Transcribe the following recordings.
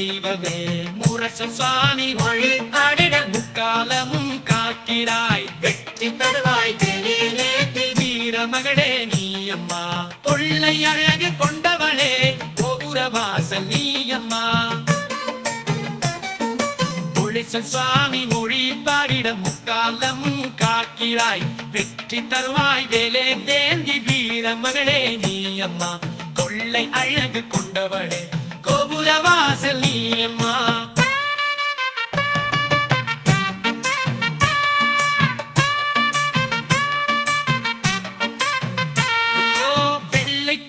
தெய்வமே முரச சுவாமி மொழி அடிட முக்காலமும் காக்கிறாய். வெற்றி தருவாய் தெளிநேத்தி வீர மகளே நீ அம்மா கொள்ளை அழகு கொண்டவளே கோபுர வாசல் நீ அம்மா ஒளிசன் சுவாமி மொழி பாடிட முக்காலமும் காக்கிறாய். வெற்றி தருவாய் வேலே தேந்தி வீர மகளே நீ அம்மா கொள்ளை அழகு கொண்டவளே கோபுர வாசல் அம்மா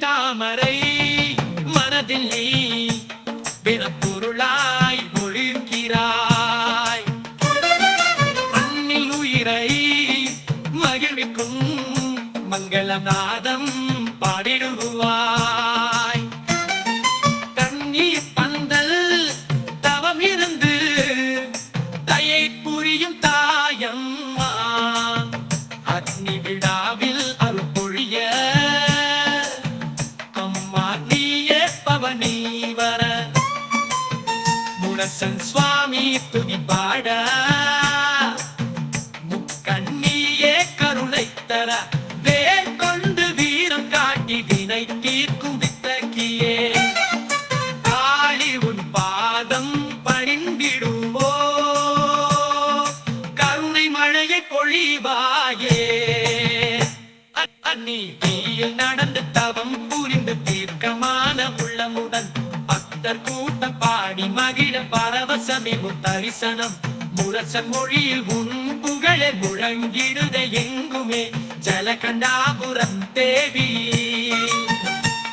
தாமரை மனதில் நீ பிறப்பொருளாய் ஒளிர்கிறாய் மண்ணில் உயிரை மகிழ்விக்கும் மங்களநாதம் பாடிடுவாய். கண்ணீர் முரசன் சுவாமி துதி பாட. முக்கண்ணியே கருணை தர வேல் கொண்டு வீரம் காட்டி வினை தீர்க்கும் வித்தக்கியே. காளி உன் பாதம் பணிந்திடுவோ கருணை மழையை பொழிவாயே. அன்னி தீயில் நடந்து தவம் புரிந்து தீர்க்கமான உள்ளமுடன் பக்தர் கூட்டம் பாடி மகிழ பரவசமே முத்தரிசனம். முரச மொழியில் உன் புகழை முழங்கிடுத எங்குமே. ஜலகண்டாபுரம் தேவி.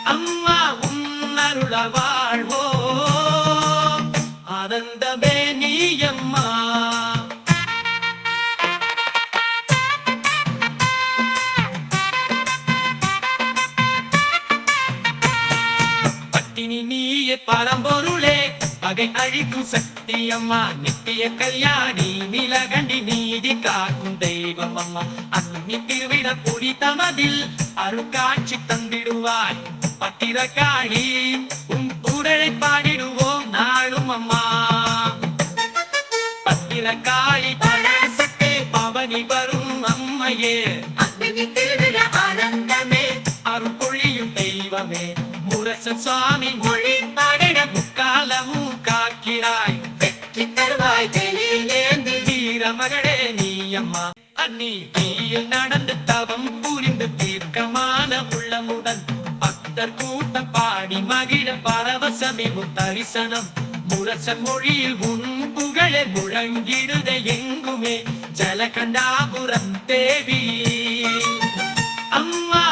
அம்மா உன்னருள வாழ்வோ பட்டினி நீய பரம்பொருளே. பகை அழிக்கும் சக்தி அம்மா நித்திய கல்யாணி நிலகண்டி நீதி காக்கும் தெய்வம் அம்மா அன்னி திருவிட புரி தமதில் அருட்காட்சி தந்திடுவாய். பத்திர பத்திரக்காளி உன் புகழை பாடிடுவோம் நாளும் அம்மா. பத்திர காளி பவனி வரும் அம்மையே. அக்னி முரச சுவாமி மொழி பாடிட முக்காலமும் காக்கிறாய் வெற்றி தருவாய் தெளிலேந்தி வீர மகளே நீ அம்மா அன்னி தீயில் நடந்து தவம் புரிந்து தீர்க்கமான உள்ளமுடன் பக்தர் கூட்டம் பாடி மகிழ பரவசமே தரிசனம் முரச மொழியில் உன் புகழே முழங்கிடுத எங்குமே. ஜலகண்டாபுரம் தேவி. அம்மா